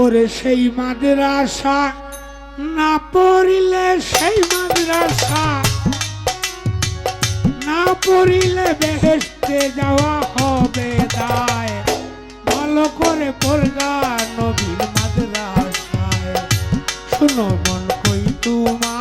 ওরে সেই মাদ্রাসা, না পড়িলে সেই মাদ্রাসা, না পড়িলে বেহেস্তে যাওয়া হবে দায়। ভালো করে পড়গা নবীর মাদ্রাসায়। শুনো মন কই তোমায়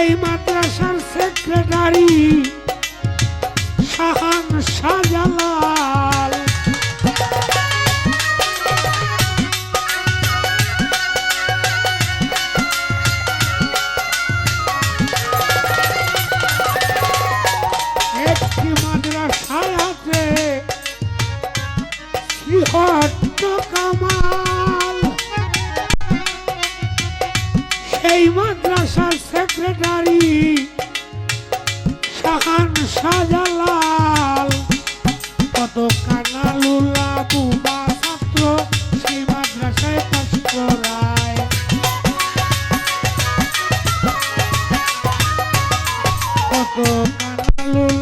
সেই মাদ্রাসার সেক্রেটারি শাহান শাহজালাল। শাহজালাল কত কানালুলা বুবা ছাত্র সেই মাদ্রাসায় পাশ করায়। কত কানালুলা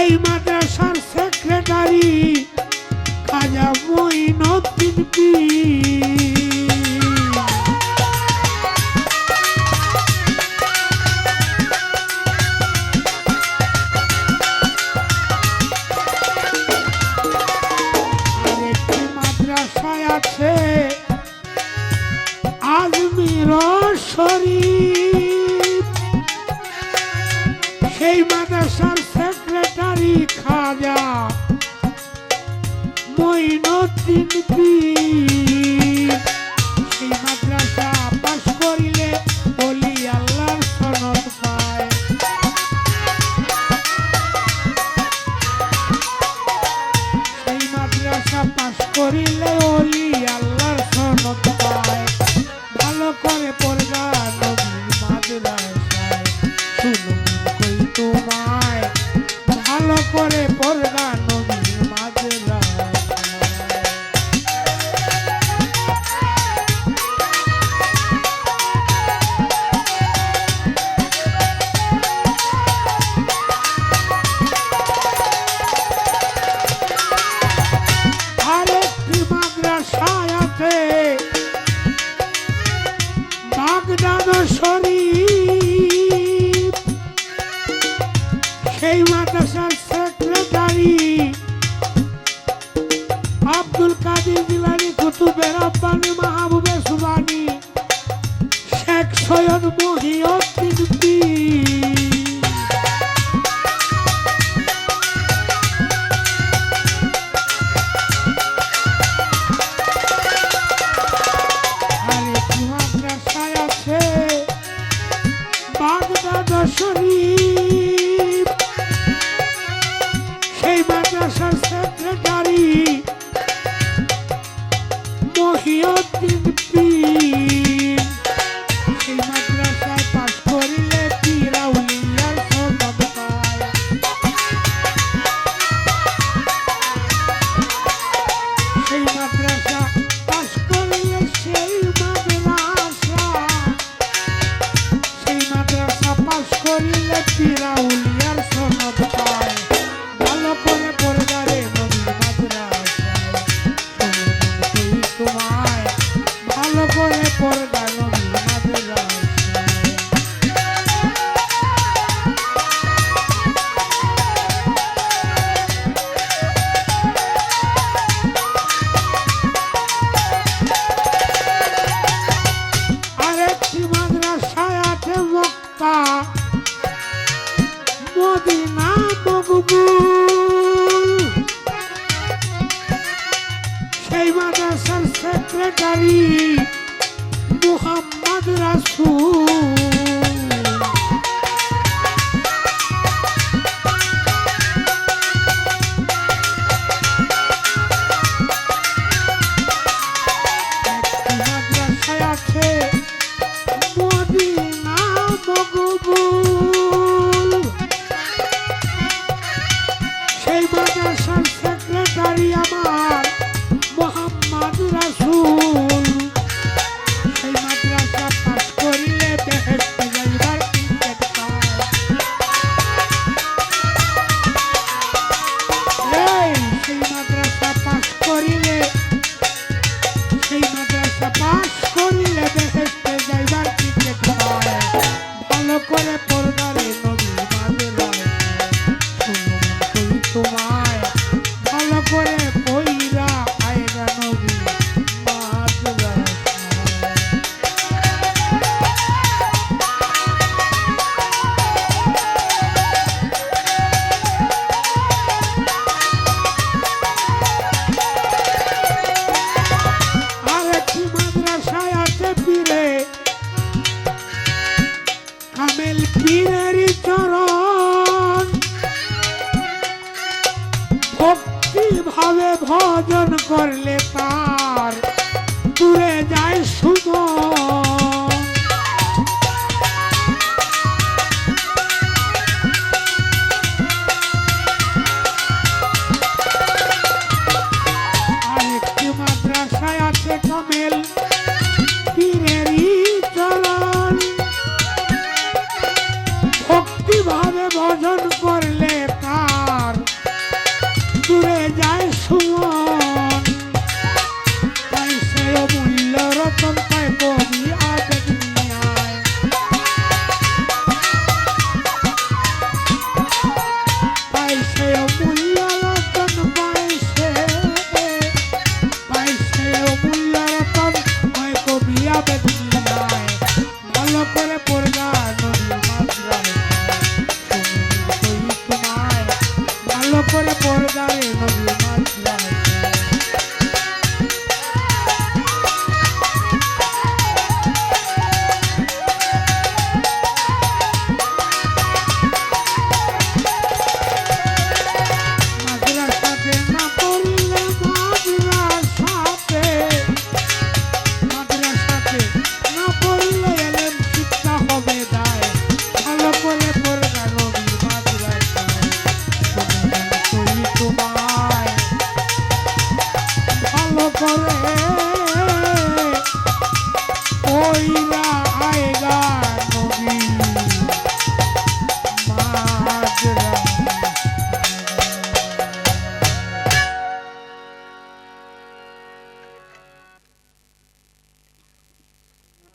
সেই মাদ্রাসার সেক্রেটারি খাজা মঈনুদ্দিন পীর। মঈনুদ্দিন পীর। সেই মাদ্রাসা পাশ করিলে বলি আল্লাহর সনদ পায়। সেই মাদ্রাসা পাশ করিলে ওলি আল্লাহর সনদ পায়। ভালো করে তোমায়। ভালো করে পড়গা সৈয়দ মহিউদ্দিন পীর আরেকটি Seyman Asal Sekreteri Muhammed Resul পীরের চরণ। ভক্তি ভাবে ভজন করলে পা Baila.